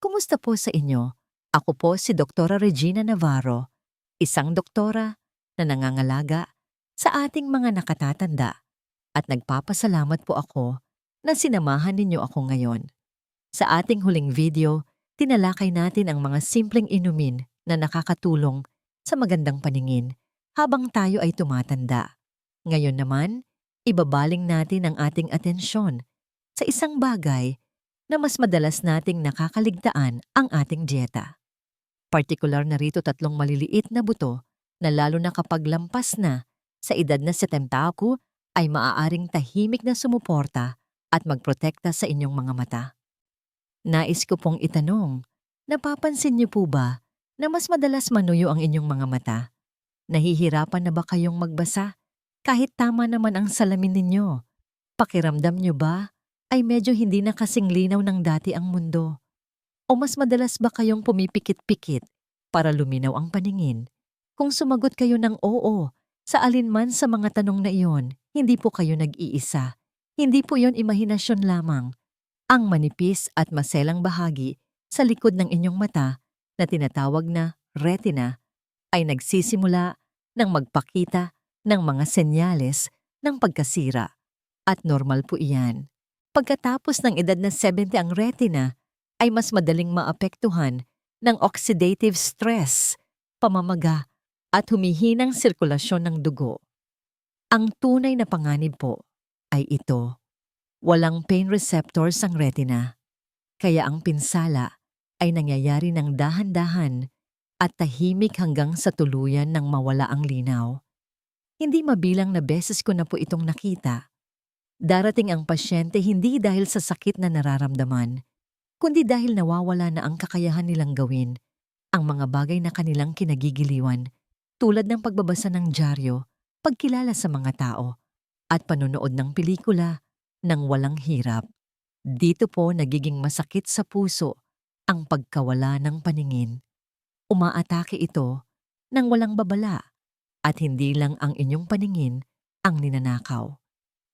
Kumusta po sa inyo? Ako po si Doktora Regina Navarro, isang doktora na nangangalaga sa ating mga nakatatanda at nagpapasalamat po ako na sinamahan ninyo ako ngayon. Sa ating huling video, tinalakay natin ang mga simpleng inumin na nakakatulong sa magandang paningin habang tayo ay tumatanda. Ngayon naman, ibabaling natin ang ating atensyon sa isang bagay na mas madalas nating nakakaligtaan ang ating dieta. Partikular na rito tatlong maliliit na buto na lalo na kapag lampas na sa edad na 70 ay maaaring tahimik na sumuporta at magprotekta sa inyong mga mata. Nais ko pong itanong, napapansin niyo po ba na mas madalas manuyo ang inyong mga mata? Nahihirapan na ba kayong magbasa kahit tama naman ang salamin ninyo? Pakiramdam niyo ba ay medyo hindi na kasing linaw ng dati ang mundo? O mas madalas ba kayong pumipikit-pikit para luminaw ang paningin? Kung sumagot kayo ng oo sa alinman sa mga tanong na iyon, hindi po kayo nag-iisa. Hindi po yon imahinasyon lamang. Ang manipis at maselang bahagi sa likod ng inyong mata na tinatawag na retina ay nagsisimula ng magpakita ng mga senyales ng pagkasira. At normal po iyan. Pagkatapos ng edad na 70 ang retina, ay mas madaling maapektuhan ng oxidative stress, pamamaga, at humihinang sirkulasyon ng dugo. Ang tunay na panganib po ay ito. Walang pain receptors ang retina, kaya ang pinsala ay nangyayari ng dahan-dahan at tahimik hanggang sa tuluyan ng mawala ang linaw. Hindi mabilang na beses ko na po itong nakita. Darating ang pasyente hindi dahil sa sakit na nararamdaman, kundi dahil nawawala na ang kakayahan nilang gawin ang mga bagay na kanilang kinagigiliwan tulad ng pagbabasa ng dyaryo, pagkilala sa mga tao, at panonood ng pelikula ng walang hirap. Dito po nagiging masakit sa puso ang pagkawala ng paningin. Umaatake ito ng walang babala at hindi lang ang inyong paningin ang ninanakaw.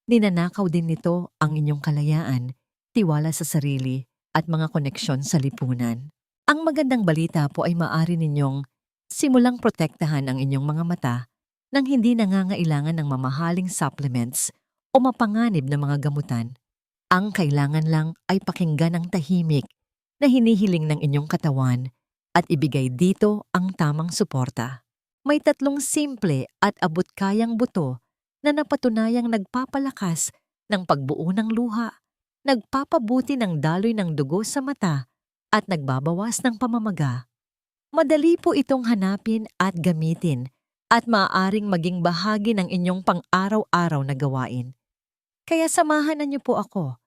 Ninanakaw din nito ang inyong kalayaan, tiwala sa sarili at mga koneksyon sa lipunan. Ang magandang balita po ay maari ninyong simulang protektahan ang inyong mga mata nang hindi nangangailangan ng mamahaling supplements o mapanganib na mga gamutan. Ang kailangan lang ay pakinggan ang tahimik na hinihiling ng inyong katawan at ibigay dito ang tamang suporta. May tatlong simple at abot-kayang buto na napatunayang nagpapalakas ng pagbuo ng luha, nagpapabuti ng daloy ng dugo sa mata, at nagbabawas ng pamamaga. Madali po itong hanapin at gamitin at maaaring maging bahagi ng inyong pang-araw-araw na gawain. Kaya samahan niyo po ako.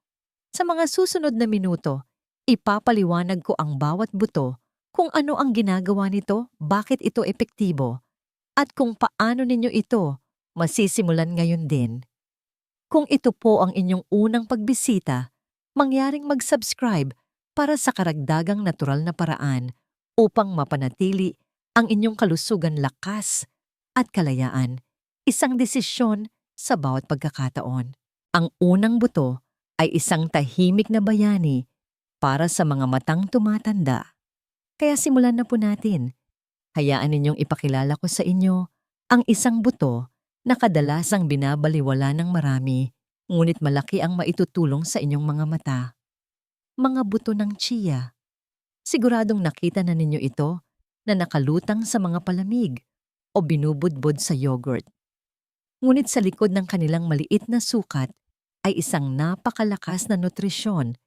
Sa mga susunod na minuto, ipapaliwanag ko ang bawat buto kung ano ang ginagawa nito, bakit ito epektibo, at kung paano ninyo ito masisimulan ngayon din. Kung ito po ang inyong unang pagbisita, mangyaring mag-subscribe para sa karagdagang natural na paraan upang mapanatili ang inyong kalusugan lakas at kalayaan, isang desisyon sa bawat pagkakataon. Ang unang buto ay isang tahimik na bayani para sa mga matang tumatanda. Kaya simulan na po natin. Hayaan ninyong ipakilala ko sa inyo ang isang buto na kadalasang binabaliwala ng marami, ngunit malaki ang maitutulong sa inyong mga mata. Mga buto ng chia. Siguradong nakita na ninyo ito na nakalutang sa mga palamig o binubudbod sa yogurt. Ngunit sa likod ng kanilang maliit na sukat ay isang napakalakas na nutrisyon,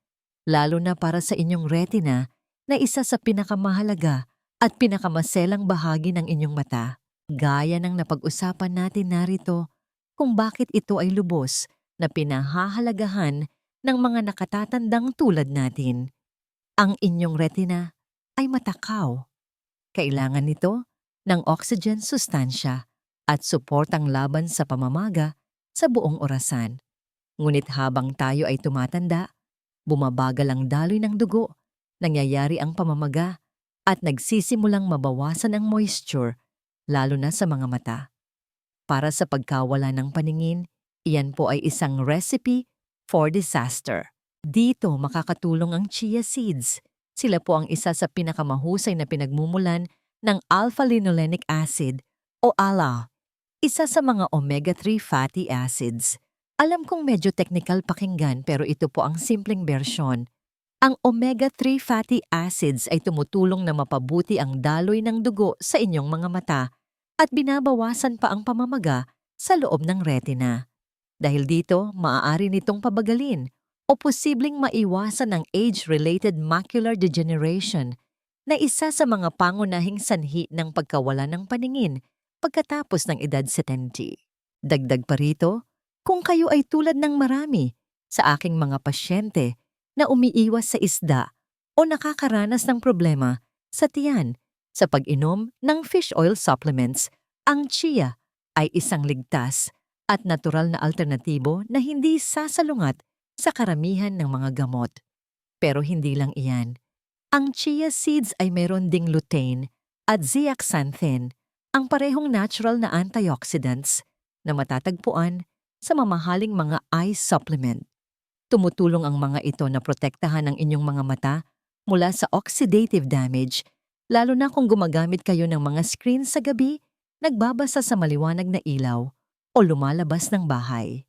lalo na para sa inyong retina na isa sa pinakamahalaga at pinakamaselang bahagi ng inyong mata. Gaya ng napag-usapan natin narito kung bakit ito ay lubos na pinahahalagahan ng mga nakatatandang tulad natin. Ang inyong retina ay matakaw. Kailangan nito ng oxygen sustansya at suportang laban sa pamamaga sa buong orasan. Ngunit habang tayo ay tumatanda, bumabagal ang daloy ng dugo, nangyayari ang pamamaga, at nagsisimulang mabawasan ang moisture lalo na sa mga mata. Para sa pagkawala ng paningin, iyan po ay isang recipe for disaster. Dito makakatulong ang chia seeds, Sila po ang isa sa pinakamahusay na pinagmumulan ng alpha-linolenic acid o ALA, isa sa mga omega-3 fatty acids. Alam kong medyo technical pakinggan pero ito po ang simpleng bersyon. Ang omega-3 fatty acids ay tumutulong na mapabuti ang daloy ng dugo sa inyong mga mata at binabawasan pa ang pamamaga sa loob ng retina. Dahil dito, maaari nitong pabagalin o posibleng maiwasan ang age-related macular degeneration na isa sa mga pangunahing sanhi ng pagkawala ng paningin pagkatapos ng edad 70. Dagdag pa rito, kung kayo ay tulad ng marami sa aking mga pasyente na umiiwas sa isda o nakakaranas ng problema sa tiyan sa pag-inom ng fish oil supplements, ang chia ay isang ligtas at natural na alternatibo na hindi sasalungat sa karamihan ng mga gamot. Pero hindi lang iyan. Ang chia seeds ay mayroon ding lutein at zeaxanthin, ang parehong natural na antioxidants na matatagpuan sa mamahaling mga eye supplement. Tumutulong ang mga ito na protektahan ang inyong mga mata mula sa oxidative damage, lalo na kung gumagamit kayo ng mga screen sa gabi, nagbabasa sa maliwanag na ilaw, o lumalabas ng bahay.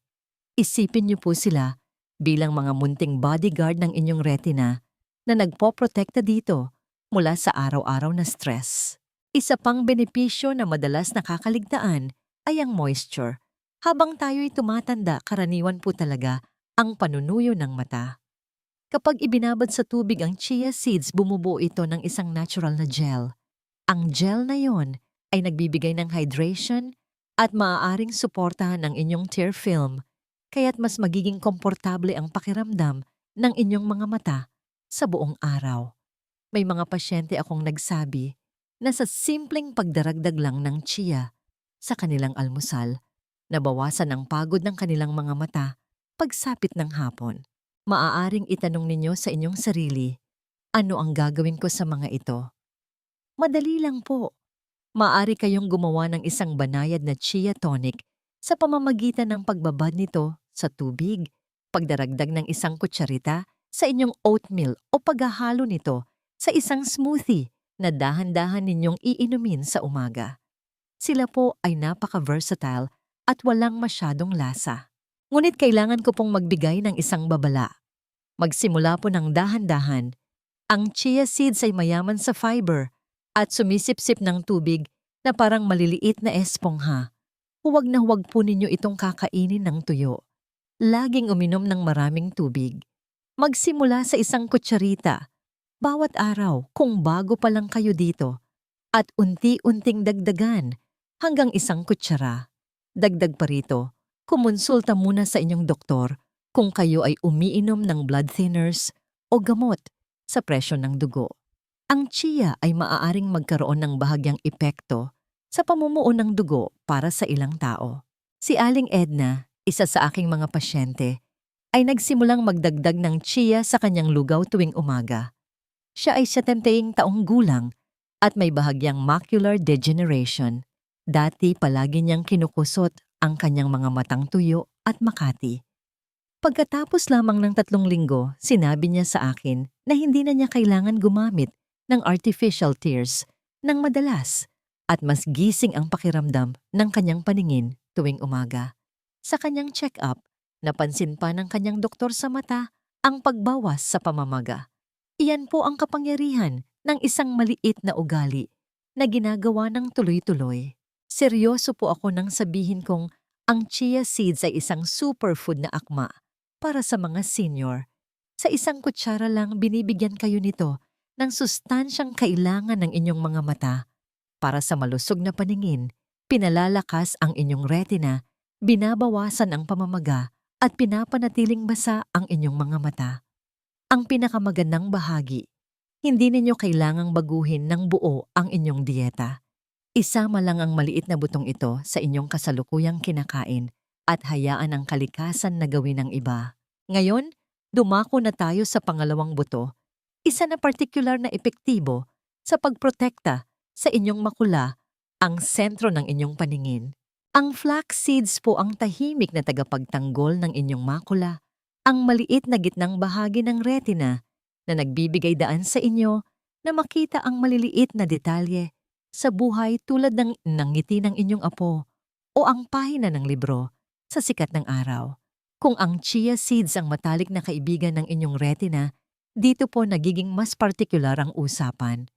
Isipin niyo po sila bilang mga munting bodyguard ng inyong retina na nagpoprotekta dito mula sa araw-araw na stress. Isa pang benepisyo na madalas nakakaligtaan ay ang moisture. Habang tayo'y tumatanda, karaniwan po talaga ang panunuyo ng mata. Kapag ibinabad sa tubig ang chia seeds, bumubuo ito ng isang natural na gel. Ang gel na yon ay nagbibigay ng hydration at maaaring suportahan ang inyong tear film, kaya't mas magiging komportable ang pakiramdam ng inyong mga mata sa buong araw. May mga pasyente akong nagsabi na sa simpleng pagdaragdag lang ng chia sa kanilang almusal, nabawasan ang pagod ng kanilang mga mata pagsapit ng hapon. Maaaring itanong ninyo sa inyong sarili, ano ang gagawin ko sa mga ito? Madali lang po. Maaari kayong gumawa ng isang banayad na chia tonic sa pamamagitan ng pagbabad nito sa tubig, pagdaragdag ng isang kutsarita sa inyong oatmeal o paghahalo nito sa isang smoothie na dahan-dahan ninyong iinumin sa umaga. Sila po ay napaka-versatile at walang masyadong lasa. Ngunit kailangan ko pong magbigay ng isang babala. Magsimula po ng dahan-dahan. Ang chia seeds ay mayaman sa fiber at sumisipsip ng tubig na parang maliliit na espongha. Huwag na huwag po ninyo itong kakainin ng tuyo. Laging uminom ng maraming tubig. Magsimula sa isang kutsarita. Bawat araw kung bago pa lang kayo dito. At unti-unting dagdagan hanggang isang kutsara. Dagdag pa rito, kumonsulta muna sa inyong doktor kung kayo ay umiinom ng blood thinners o gamot sa presyon ng dugo. Ang chia ay maaaring magkaroon ng bahagyang epekto sa pamumuo ng dugo para sa ilang tao. Si Aling Edna, isa sa aking mga pasyente, ay nagsimulang magdagdag ng chia sa kanyang lugaw tuwing umaga. Siya ay 70 taong gulang at may bahagyang macular degeneration. Dati palagi niyang kinukusot ang kanyang mga matang tuyo at makati. Pagkatapos lamang ng tatlong linggo, sinabi niya sa akin na hindi na niya kailangan gumamit ng artificial tears ng madalas at mas gising ang pakiramdam ng kanyang paningin tuwing umaga. Sa kanyang check-up, napansin pa ng kanyang doktor sa mata ang pagbawas sa pamamaga. Iyan po ang kapangyarihan ng isang maliit na ugali na ginagawa ng tuloy-tuloy. Seryoso po ako nang sabihin kong ang chia seeds ay isang superfood na akma para sa mga senior. Sa isang kutsara lang binibigyan kayo nito ng sustansyang kailangan ng inyong mga mata para sa malusog na paningin, pinalalakas ang inyong retina, binabawasan ang pamamaga at pinapanatiling basa ang inyong mga mata. Ang pinakamagandang bahagi, hindi ninyo kailangang baguhin ng buo ang inyong dieta. Isama lang ang maliit na butong ito sa inyong kasalukuyang kinakain at hayaan ang kalikasan na gawin ng iba. Ngayon, dumako na tayo sa pangalawang buto, isa na partikular na epektibo sa pagprotekta sa inyong makula, ang sentro ng inyong paningin. Ang flax seeds po ang tahimik na tagapagtanggol ng inyong makula, ang maliit na gitnang bahagi ng retina na nagbibigay daan sa inyo na makita ang maliliit na detalye sa buhay tulad ng, ng ngiti ng inyong apo o ang pahina ng libro sa sikat ng araw. Kung ang chia seeds ang matalik na kaibigan ng inyong retina, dito po nagiging mas partikular ang usapan.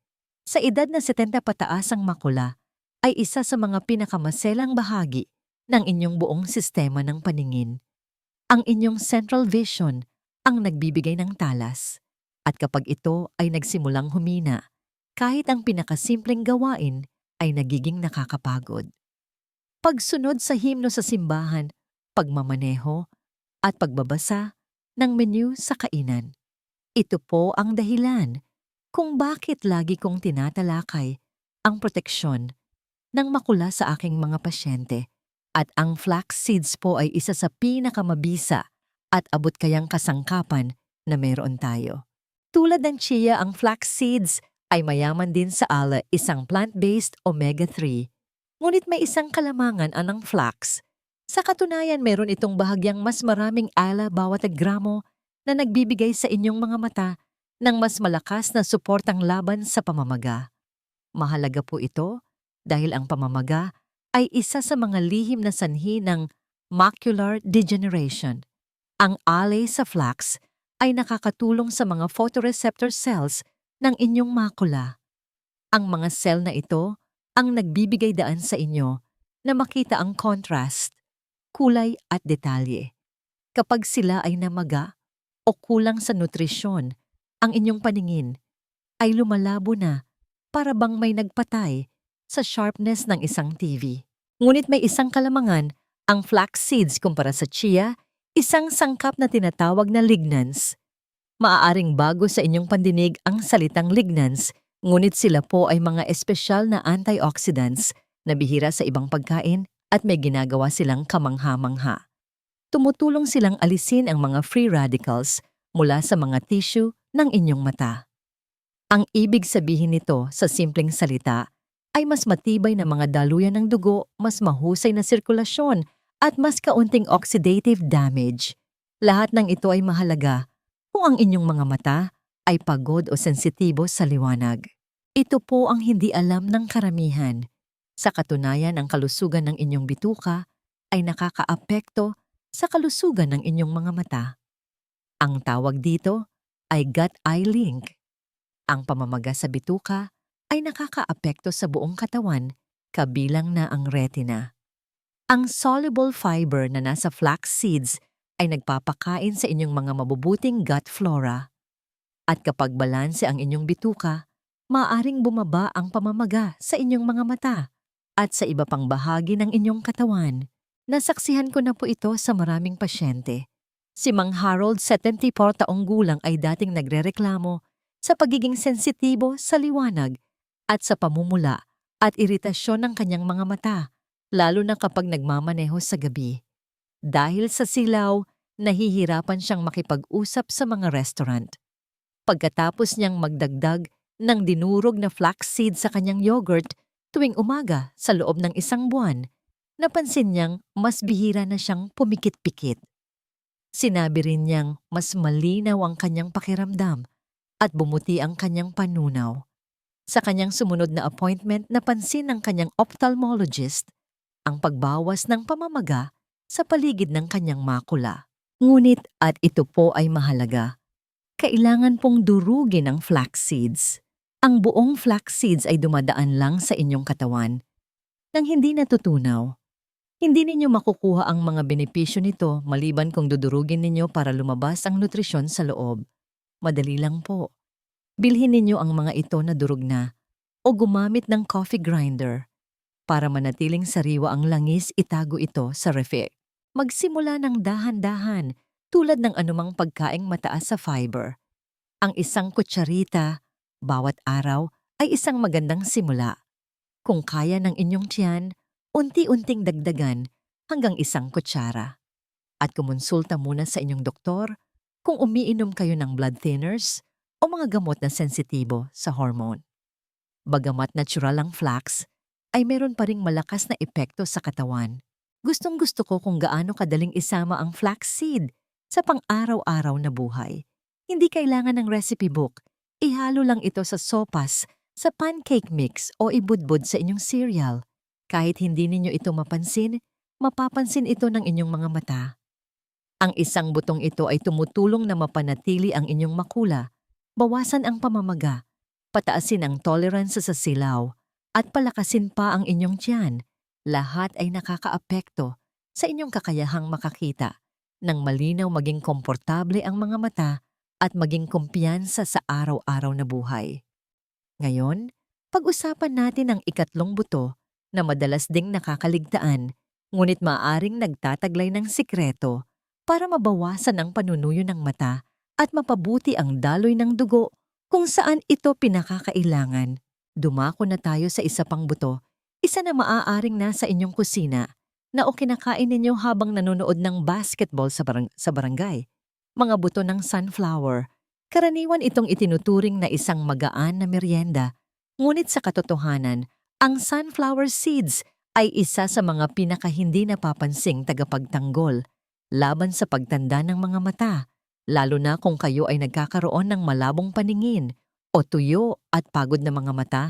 Sa edad na 70 pataas ang makula ay isa sa mga pinakamaselang bahagi ng inyong buong sistema ng paningin. Ang inyong central vision ang nagbibigay ng talas. At kapag ito ay nagsimulang humina, kahit ang pinakasimpleng gawain ay nagiging nakakapagod. Pagsunod sa himno sa simbahan, pagmamaneho, at pagbabasa ng menu sa kainan. Ito po ang dahilan kung bakit lagi kong tinatalakay ang proteksyon ng makula sa aking mga pasyente at ang flax seeds po ay isa sa pinakamabisa at abot kayang kasangkapan na mayroon tayo. Tulad ng chia, ang flax seeds ay mayaman din sa ala isang plant-based omega-3. Ngunit may isang kalamangan anang flax. Sa katunayan, meron itong bahagyang mas maraming ala bawat gramo na nagbibigay sa inyong mga mata ng mas malakas na suportang laban sa pamamaga. Mahalaga po ito dahil ang pamamaga ay isa sa mga lihim na sanhi ng macular degeneration. Ang alay sa flax ay nakakatulong sa mga photoreceptor cells ng inyong makula. Ang mga cell na ito ang nagbibigay daan sa inyo na makita ang contrast, kulay at detalye. Kapag sila ay namaga o kulang sa nutrisyon, ang inyong paningin ay lumalabo na para bang may nagpatay sa sharpness ng isang TV. Ngunit may isang kalamangan, ang flax seeds kumpara sa chia, isang sangkap na tinatawag na lignans. Maaaring bago sa inyong pandinig ang salitang lignans, ngunit sila po ay mga espesyal na antioxidants na bihira sa ibang pagkain at may ginagawa silang kamangha-mangha. Tumutulong silang alisin ang mga free radicals mula sa mga tissue ng inyong mata. Ang ibig sabihin nito sa simpleng salita ay mas matibay na mga daluyan ng dugo, mas mahusay na sirkulasyon, at mas kaunting oxidative damage. Lahat ng ito ay mahalaga kung ang inyong mga mata ay pagod o sensitibo sa liwanag. Ito po ang hindi alam ng karamihan. Sa katunayan, ang kalusugan ng inyong bituka ay nakakaapekto sa kalusugan ng inyong mga mata. Ang tawag dito ay gut-eye link. Ang pamamaga sa bituka ay nakakaapekto sa buong katawan, kabilang na ang retina. Ang soluble fiber na nasa flax seeds ay nagpapakain sa inyong mga mabubuting gut flora. At kapag balanse ang inyong bituka, maaring bumaba ang pamamaga sa inyong mga mata at sa iba pang bahagi ng inyong katawan. Nasaksihan ko na po ito sa maraming pasyente. Si Mang Harold, 74 taong gulang ay dating nagrereklamo sa pagiging sensitibo sa liwanag at sa pamumula at iritasyon ng kanyang mga mata, lalo na kapag nagmamaneho sa gabi. Dahil sa silaw, nahihirapan siyang makipag-usap sa mga restaurant. Pagkatapos niyang magdagdag ng dinurog na flaxseed sa kanyang yogurt tuwing umaga sa loob ng isang buwan, napansin niyang mas bihira na siyang pumikit-pikit. Sinabi rin niyang mas malinaw ang kanyang pakiramdam at bumuti ang kanyang panunaw. Sa kanyang sumunod na appointment, napansin ng kanyang ophthalmologist ang pagbawas ng pamamaga sa paligid ng kanyang makula. Ngunit at ito po ay mahalaga, kailangan pong durugin ang flax seeds. Ang buong flax seeds ay dumadaan lang sa inyong katawan nang hindi natutunaw. Hindi ninyo makukuha ang mga benepisyo nito maliban kung dudurugin ninyo para lumabas ang nutrisyon sa loob. Madali lang po. Bilhin ninyo ang mga ito na durog na o gumamit ng coffee grinder. Para manatiling sariwa ang langis, itago ito sa refi. Magsimula ng dahan-dahan tulad ng anumang pagkaing mataas sa fiber. Ang isang kutsarita bawat araw ay isang magandang simula. Kung kaya ng inyong tiyan, unti-unting dagdagan hanggang isang kutsara. At kumonsulta muna sa inyong doktor kung umiinom kayo ng blood thinners o mga gamot na sensitibo sa hormone. Bagamat natural ang flax, ay meron pa ring malakas na epekto sa katawan. Gustong gusto ko kung gaano kadaling isama ang flax seed sa pang-araw-araw na buhay. Hindi kailangan ng recipe book. Ihalo lang ito sa sopas, sa pancake mix o ibudbud sa inyong cereal. Kahit hindi ninyo ito mapansin, mapapansin ito ng inyong mga mata. Ang isang butong ito ay tumutulong na mapanatili ang inyong makula, bawasan ang pamamaga, pataasin ang tolerance sa silaw, at palakasin pa ang inyong tiyan. Lahat ay nakakaapekto sa inyong kakayahang makakita nang malinaw maging komportable ang mga mata at maging kumpiyansa sa araw-araw na buhay. Ngayon, pag-usapan natin ang ikatlong buto na madalas ding nakakaligtaan ngunit maaring nagtataglay ng sikreto para mabawasan ang panunuyo ng mata at mapabuti ang daloy ng dugo kung saan ito pinakakailangan. Dumako na tayo sa isa pang buto, isa na maaaring nasa inyong kusina na o kinakain ninyo habang nanonood ng basketball sa, barang- sa barangay. Mga buto ng sunflower. Karaniwan itong itinuturing na isang magaan na merienda. Ngunit sa katotohanan, ang sunflower seeds ay isa sa mga pinakahindi napapansing tagapagtanggol laban sa pagtanda ng mga mata, lalo na kung kayo ay nagkakaroon ng malabong paningin o tuyo at pagod na mga mata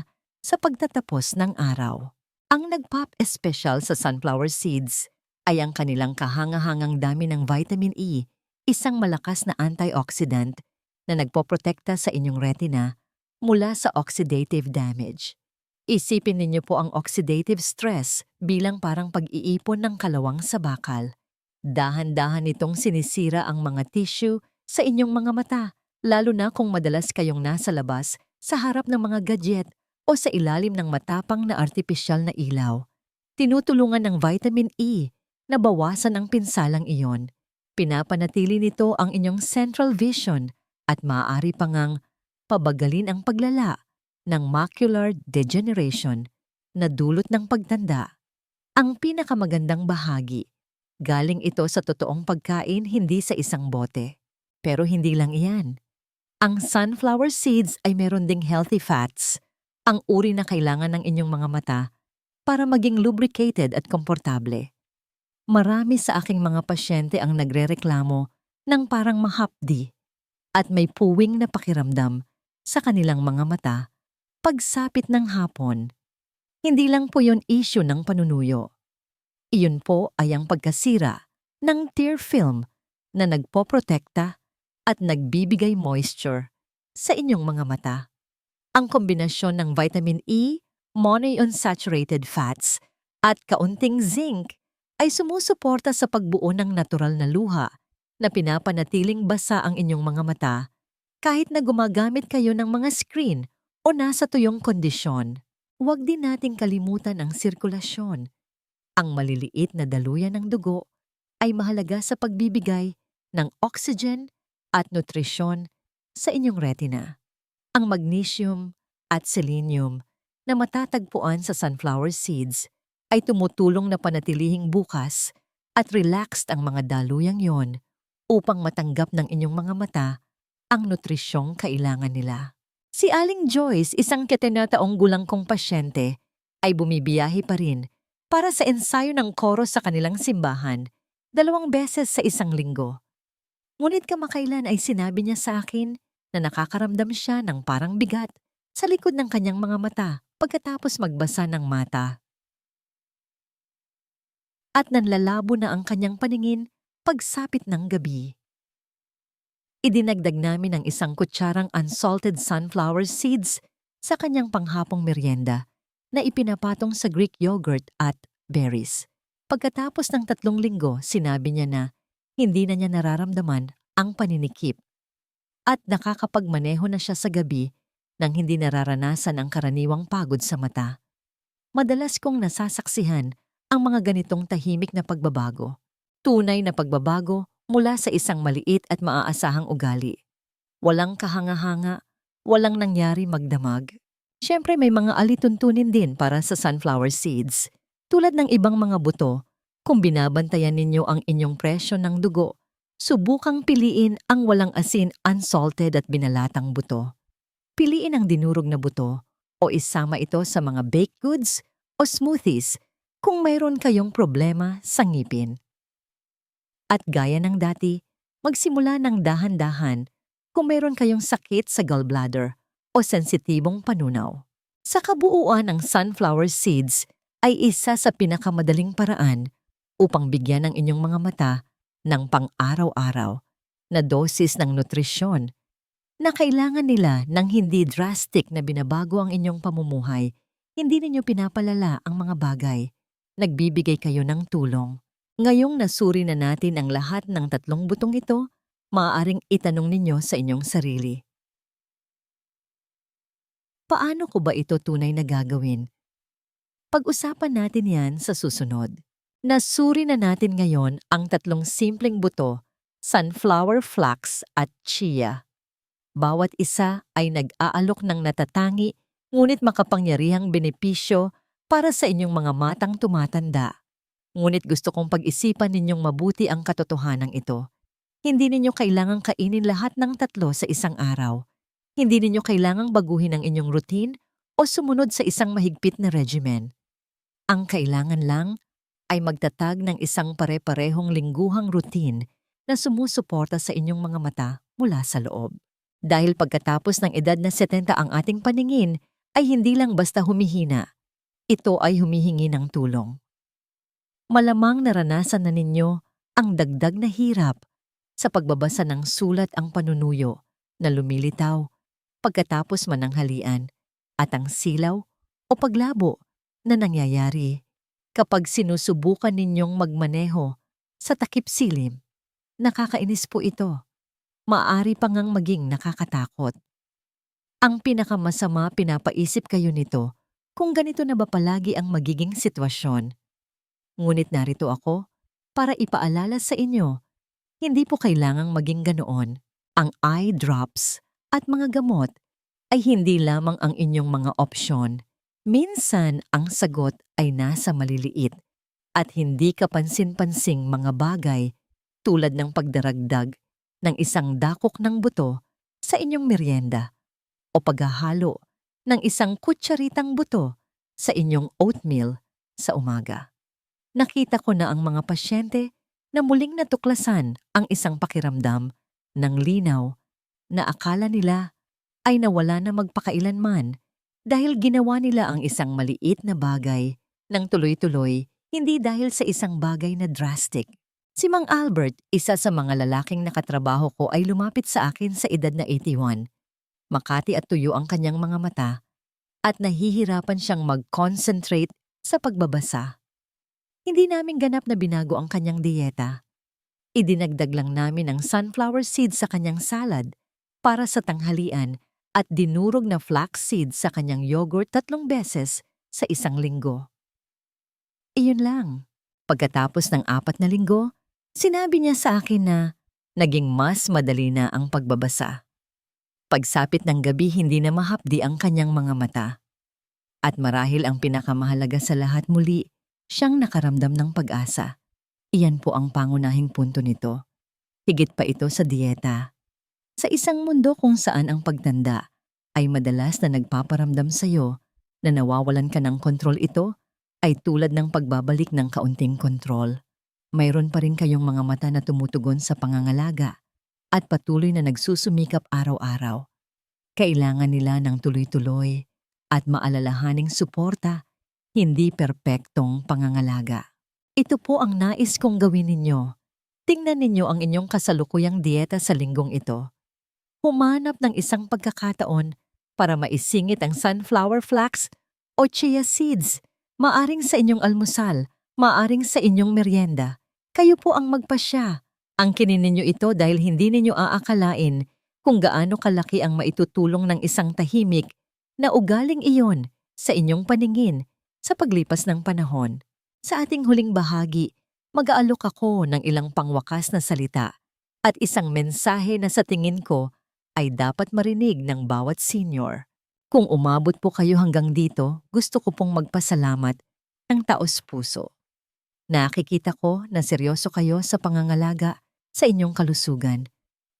sa pagtatapos ng araw. Ang nagpop espesyal sa sunflower seeds ay ang kanilang kahangahangang dami ng vitamin E, isang malakas na antioxidant na nagpoprotekta sa inyong retina mula sa oxidative damage. Isipin ninyo po ang oxidative stress bilang parang pag-iipon ng kalawang sa bakal. Dahan-dahan itong sinisira ang mga tissue sa inyong mga mata, lalo na kung madalas kayong nasa labas sa harap ng mga gadget o sa ilalim ng matapang na artipisyal na ilaw. Tinutulungan ng vitamin E na bawasan ang pinsalang iyon. Pinapanatili nito ang inyong central vision at maaari pa pabagalin ang paglala ng macular degeneration na dulot ng pagtanda. Ang pinakamagandang bahagi, galing ito sa totoong pagkain hindi sa isang bote. Pero hindi lang iyan. Ang sunflower seeds ay meron ding healthy fats ang uri na kailangan ng inyong mga mata para maging lubricated at komportable. Marami sa aking mga pasyente ang nagrereklamo ng parang mahapdi at may puwing na pakiramdam sa kanilang mga mata pagsapit ng hapon. Hindi lang po yon issue ng panunuyo. Iyon po ay ang pagkasira ng tear film na nagpoprotekta at nagbibigay moisture sa inyong mga mata. Ang kombinasyon ng vitamin E, monounsaturated fats, at kaunting zinc ay sumusuporta sa pagbuo ng natural na luha na pinapanatiling basa ang inyong mga mata kahit na gumagamit kayo ng mga screen o nasa tuyong kondisyon. Huwag din nating kalimutan ang sirkulasyon. Ang maliliit na daluyan ng dugo ay mahalaga sa pagbibigay ng oxygen at nutrisyon sa inyong retina. Ang magnesium at selenium na matatagpuan sa sunflower seeds ay tumutulong na panatilihing bukas at relaxed ang mga daluyang yon upang matanggap ng inyong mga mata ang nutrisyong kailangan nila. Si Aling Joyce, isang ketenataong gulang kong pasyente, ay bumibiyahe pa rin para sa ensayo ng koro sa kanilang simbahan dalawang beses sa isang linggo. Ngunit kamakailan ay sinabi niya sa akin na nakakaramdam siya ng parang bigat sa likod ng kanyang mga mata pagkatapos magbasa ng mata. At nanlalabo na ang kanyang paningin pagsapit ng gabi. Idinagdag namin ang isang kutsarang unsalted sunflower seeds sa kanyang panghapong merienda na ipinapatong sa Greek yogurt at berries. Pagkatapos ng tatlong linggo, sinabi niya na hindi na niya nararamdaman ang paninikip at nakakapagmaneho na siya sa gabi nang hindi nararanasan ang karaniwang pagod sa mata. Madalas kong nasasaksihan ang mga ganitong tahimik na pagbabago. Tunay na pagbabago mula sa isang maliit at maaasahang ugali. Walang kahanga-hanga, walang nangyari magdamag. Siyempre may mga alituntunin din para sa sunflower seeds. Tulad ng ibang mga buto, kung binabantayan ninyo ang inyong presyo ng dugo Subukang piliin ang walang asin unsalted at binalatang buto. Piliin ang dinurog na buto o isama ito sa mga baked goods o smoothies kung mayroon kayong problema sa ngipin. At gaya ng dati, magsimula ng dahan-dahan kung mayroon kayong sakit sa gallbladder o sensitibong panunaw. Sa kabuuan ng sunflower seeds ay isa sa pinakamadaling paraan upang bigyan ng inyong mga mata ng pang-araw-araw na dosis ng nutrisyon na kailangan nila ng hindi drastic na binabago ang inyong pamumuhay, hindi ninyo pinapalala ang mga bagay. Nagbibigay kayo ng tulong. Ngayong nasuri na natin ang lahat ng tatlong butong ito, maaaring itanong ninyo sa inyong sarili. Paano ko ba ito tunay na gagawin? Pag-usapan natin yan sa susunod. Nasuri na natin ngayon ang tatlong simpleng buto, sunflower flax at chia. Bawat isa ay nag-aalok ng natatangi ngunit makapangyarihang benepisyo para sa inyong mga matang tumatanda. Ngunit gusto kong pag-isipan ninyong mabuti ang katotohanan ito. Hindi ninyo kailangang kainin lahat ng tatlo sa isang araw. Hindi ninyo kailangang baguhin ang inyong routine o sumunod sa isang mahigpit na regimen. Ang kailangan lang ay magtatag ng isang pare-parehong lingguhang routine na sumusuporta sa inyong mga mata mula sa loob. Dahil pagkatapos ng edad na 70 ang ating paningin ay hindi lang basta humihina. Ito ay humihingi ng tulong. Malamang naranasan na ninyo ang dagdag na hirap sa pagbabasa ng sulat ang panunuyo na lumilitaw pagkatapos mananghalian at ang silaw o paglabo na nangyayari kapag sinusubukan ninyong magmaneho sa takip silim. Nakakainis po ito maaari pa maging nakakatakot. Ang pinakamasama pinapaisip kayo nito kung ganito na ba palagi ang magiging sitwasyon. Ngunit narito ako para ipaalala sa inyo, hindi po kailangang maging ganoon. Ang eye drops at mga gamot ay hindi lamang ang inyong mga opsyon. Minsan ang sagot ay nasa maliliit at hindi kapansin-pansing mga bagay tulad ng pagdaragdag ng isang dakok ng buto sa inyong merienda o paghahalo ng isang kutsaritang buto sa inyong oatmeal sa umaga. Nakita ko na ang mga pasyente na muling natuklasan ang isang pakiramdam ng linaw na akala nila ay nawala na magpakailanman dahil ginawa nila ang isang maliit na bagay ng tuloy-tuloy hindi dahil sa isang bagay na drastic. Si Mang Albert, isa sa mga lalaking nakatrabaho ko ay lumapit sa akin sa edad na 81. Makati at tuyo ang kanyang mga mata at nahihirapan siyang mag-concentrate sa pagbabasa. Hindi namin ganap na binago ang kanyang dieta. Idinagdag lang namin ang sunflower seeds sa kanyang salad para sa tanghalian at dinurog na flax seeds sa kanyang yogurt tatlong beses sa isang linggo. Iyon lang. Pagkatapos ng apat na linggo, Sinabi niya sa akin na naging mas madali na ang pagbabasa. Pagsapit ng gabi hindi na mahapdi ang kanyang mga mata. At marahil ang pinakamahalaga sa lahat muli, siyang nakaramdam ng pag-asa. Iyan po ang pangunahing punto nito. Higit pa ito sa dieta. Sa isang mundo kung saan ang pagtanda ay madalas na nagpaparamdam sa iyo na nawawalan ka ng kontrol ito ay tulad ng pagbabalik ng kaunting kontrol mayroon pa rin kayong mga mata na tumutugon sa pangangalaga at patuloy na nagsusumikap araw-araw. Kailangan nila ng tuloy-tuloy at maalalahaning suporta, hindi perpektong pangangalaga. Ito po ang nais kong gawin ninyo. Tingnan ninyo ang inyong kasalukuyang dieta sa linggong ito. Humanap ng isang pagkakataon para maisingit ang sunflower flax o chia seeds, maaring sa inyong almusal, maaring sa inyong merienda kayo po ang magpasya. Ang kinin ninyo ito dahil hindi ninyo aakalain kung gaano kalaki ang maitutulong ng isang tahimik na ugaling iyon sa inyong paningin sa paglipas ng panahon. Sa ating huling bahagi, mag-aalok ako ng ilang pangwakas na salita at isang mensahe na sa tingin ko ay dapat marinig ng bawat senior. Kung umabot po kayo hanggang dito, gusto ko pong magpasalamat ng taos puso. Nakikita ko na seryoso kayo sa pangangalaga sa inyong kalusugan.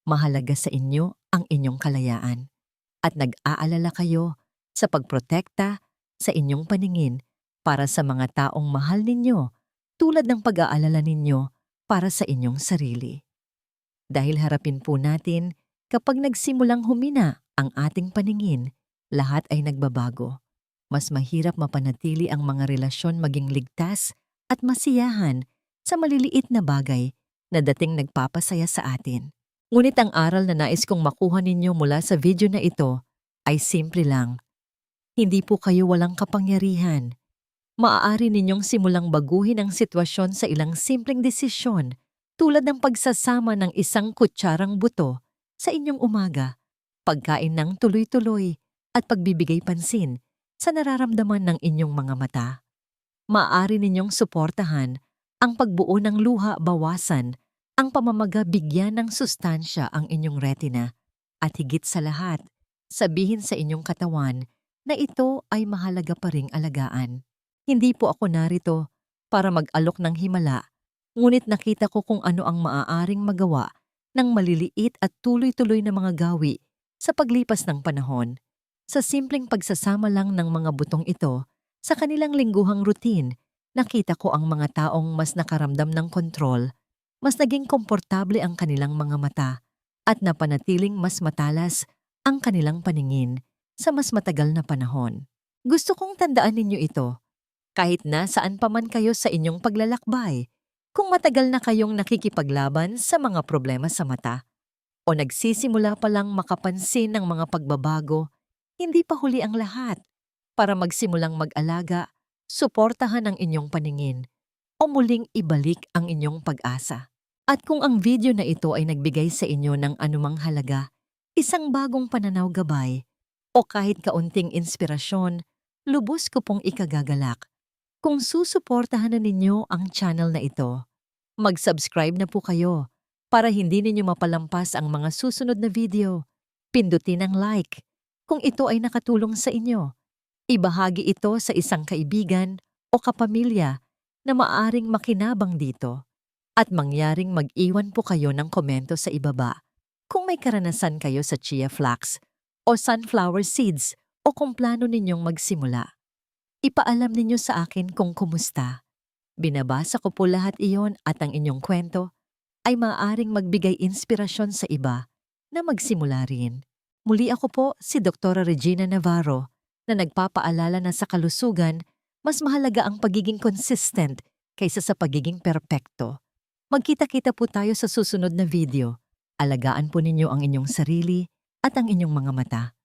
Mahalaga sa inyo ang inyong kalayaan. At nag-aalala kayo sa pagprotekta sa inyong paningin para sa mga taong mahal ninyo tulad ng pag-aalala ninyo para sa inyong sarili. Dahil harapin po natin Kapag nagsimulang humina ang ating paningin, lahat ay nagbabago. Mas mahirap mapanatili ang mga relasyon maging ligtas at masiyahan sa maliliit na bagay na dating nagpapasaya sa atin. Ngunit ang aral na nais kong makuha ninyo mula sa video na ito ay simple lang. Hindi po kayo walang kapangyarihan. Maaari ninyong simulang baguhin ang sitwasyon sa ilang simpleng desisyon tulad ng pagsasama ng isang kutsarang buto sa inyong umaga, pagkain ng tuloy-tuloy at pagbibigay pansin sa nararamdaman ng inyong mga mata. Maaari ninyong suportahan ang pagbuo ng luha bawasan ang pamamaga bigyan ng sustansya ang inyong retina at higit sa lahat, sabihin sa inyong katawan na ito ay mahalaga pa ring alagaan. Hindi po ako narito para mag-alok ng himala, ngunit nakita ko kung ano ang maaaring magawa ng maliliit at tuloy-tuloy na mga gawi sa paglipas ng panahon. Sa simpleng pagsasama lang ng mga butong ito sa kanilang lingguhang routine, nakita ko ang mga taong mas nakaramdam ng kontrol, mas naging komportable ang kanilang mga mata, at napanatiling mas matalas ang kanilang paningin sa mas matagal na panahon. Gusto kong tandaan ninyo ito, kahit na saan pa man kayo sa inyong paglalakbay, kung matagal na kayong nakikipaglaban sa mga problema sa mata, o nagsisimula pa lang makapansin ng mga pagbabago, hindi pa huli ang lahat. Para magsimulang mag-alaga, suportahan ang inyong paningin, o muling ibalik ang inyong pag-asa. At kung ang video na ito ay nagbigay sa inyo ng anumang halaga, isang bagong pananaw gabay, o kahit kaunting inspirasyon, lubos ko pong ikagagalak. Kung susuportahan na ninyo ang channel na ito, mag-subscribe na po kayo para hindi ninyo mapalampas ang mga susunod na video. Pindutin ang like kung ito ay nakatulong sa inyo. Ibahagi ito sa isang kaibigan o kapamilya na maaring makinabang dito at mangyaring mag-iwan po kayo ng komento sa ibaba kung may karanasan kayo sa chia flax o sunflower seeds o kung plano ninyong magsimula. Ipaalam ninyo sa akin kung kumusta. Binabasa ko po lahat iyon at ang inyong kwento ay maaaring magbigay inspirasyon sa iba na magsimula rin. Muli ako po si Dr. Regina Navarro na nagpapaalala na sa kalusugan, mas mahalaga ang pagiging consistent kaysa sa pagiging perpekto. Magkita-kita po tayo sa susunod na video. Alagaan po ninyo ang inyong sarili at ang inyong mga mata.